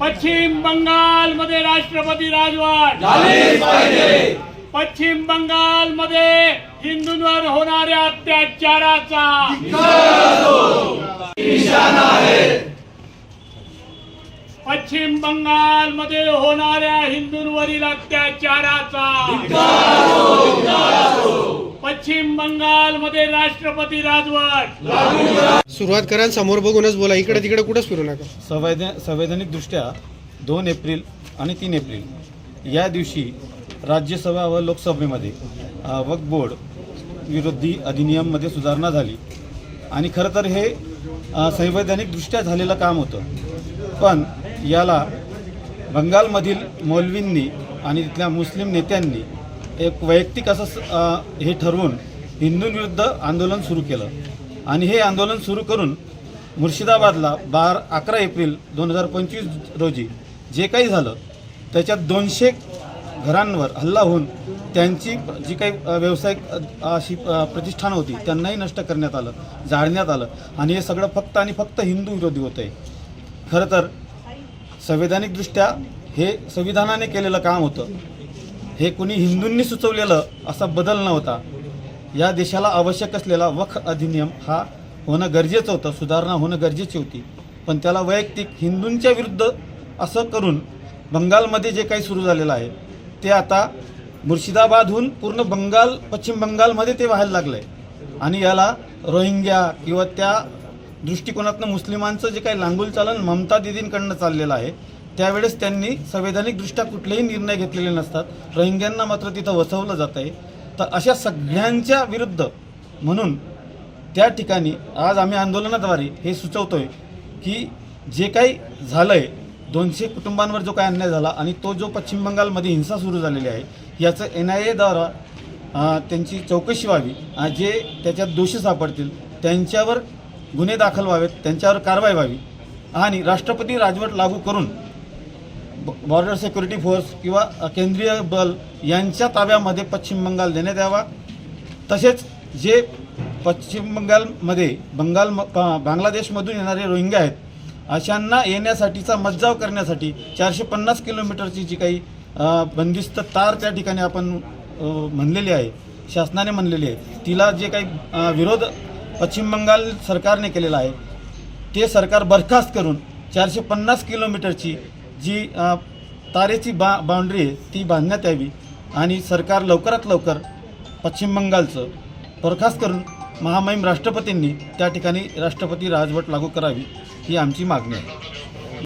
पश्चिम बंगाल मध्ये राष्ट्रपती राजवट. पश्चिम बंगाल मध्ये हिंदूंवर होणाऱ्या अत्याचाराचा. पश्चिम बंगाल मध्ये होणाऱ्या हिंदूंवरील अत्याचाराचा. पश्चिम बंगाल मध्ये राष्ट्रपती राजवट. सुरुवात करा समोर बघूनच बोला. इकडे तिकडे कुठंच फिरू नका. संवैधान संवैधानिकदृष्ट्या दोन एप्रिल आणि तीन एप्रिल या दिवशी राज्यसभा व लोकसभेमध्ये वक्फ बोर्ड विरोधी अधिनियममध्ये सुधारणा झाली. आणि खरं तर हे संवैधानिकदृष्ट्या झालेलं काम होतं. पण याला बंगालमधील मौलवींनी आणि तिथल्या मुस्लिम नेत्यांनी एक वैयक्तिक असं स- हे ठरवून हिंदूंविरुद्ध आंदोलन सुरू केलं. आणि हे आंदोलन सुरू करून मुर्शिदाबादला बार अकरा एप्रिल दोन हजार पंचवीस रोजी जे काही झालं त्याच्यात दोनशे घरांवर हल्ला होऊन त्यांची जी काही व्यावसायिक अशी प्रतिष्ठानं होती त्यांनाही नष्ट करण्यात आलं जाळण्यात आलं. आणि हे सगळं फक्त आणि फक्त हिंदू विरोधी होतं आहे खरं तर संवैधानिकदृष्ट्या हे संविधानाने केलेलं काम होतं. हे कुणी हिंदूंनी सुचवलेलं असा बदल नव्हता. या देशाला आवश्यक असलेला वख अधिनियम हा होणं गरजेचं होतं सुधारणा होणं गरजेची होती. पण त्याला वैयक्तिक हिंदूंच्या विरुद्ध असं करून बंगालमध्ये जे काही सुरू झालेलं आहे ते आता मुर्शिदाबादहून पूर्ण बंगाल पश्चिम बंगालमध्ये ते व्हायला लागलं आहे आणि याला रोहिंग्या किंवा त्या दृष्टिकोनातनं मुस्लिमांचं जे काही लांगुल चालन ममता दिदींकडनं चाललेलं आहे त्यावेळेस त्यांनी संवैधानिकदृष्ट्या कुठलेही निर्णय घेतलेले नसतात. रोहिंग्यांना मात्र तिथं वसवलं जात आहे. तर अशा सगळ्यांच्या विरुद्ध म्हणून त्या ठिकाणी आज आम्ही आंदोलनाद्वारे हे सुचवतोय की जे काही झालं आहे दोनशे कुटुंबांवर जो काही अन्याय झाला आणि तो जो पश्चिम बंगालमध्ये हिंसा सुरू झालेली आहे याचं एन आय एद्वारा त्यांची चौकशी व्हावी. जे त्याच्यात दोषी सापडतील त्यांच्यावर गुन्हे दाखल व्हावेत त्यांच्यावर कारवाई व्हावी. आणि राष्ट्रपती राजवट लागू करून बॉर्डर सिक्युरिटी फोर्स किंवा केंद्रीय बल यांच्या ताब्यामध्ये पश्चिम बंगाल देण्यात यावा. तसेच जे पश्चिम बंगालमध्ये बंगाल बांगलादेशमधून येणारे रोहिंग्या आहेत अशांना येण्यासाठीचा मज्जाव करण्यासाठी चारशे पन्नास किलोमीटरची जी काही बंदिस्त तार त्या ठिकाणी आपण म्हणलेली आहे शासनाने म्हणलेली आहे तिला जे काही विरोध पश्चिम बंगाल सरकारने केलेला आहे ते सरकार बरखास्त करून चारशे पन्नास किलोमीटरची जी तारेची बा बाउंड्री आहे ती बांधण्यात यावी. आणि सरकार लवकरात लवकर पश्चिम बंगालचं बरखास्त करून महामहिम राष्ट्रपतींनी त्या ठिकाणी राष्ट्रपती राजवट लागू करावी ही आमची मागणी आहे.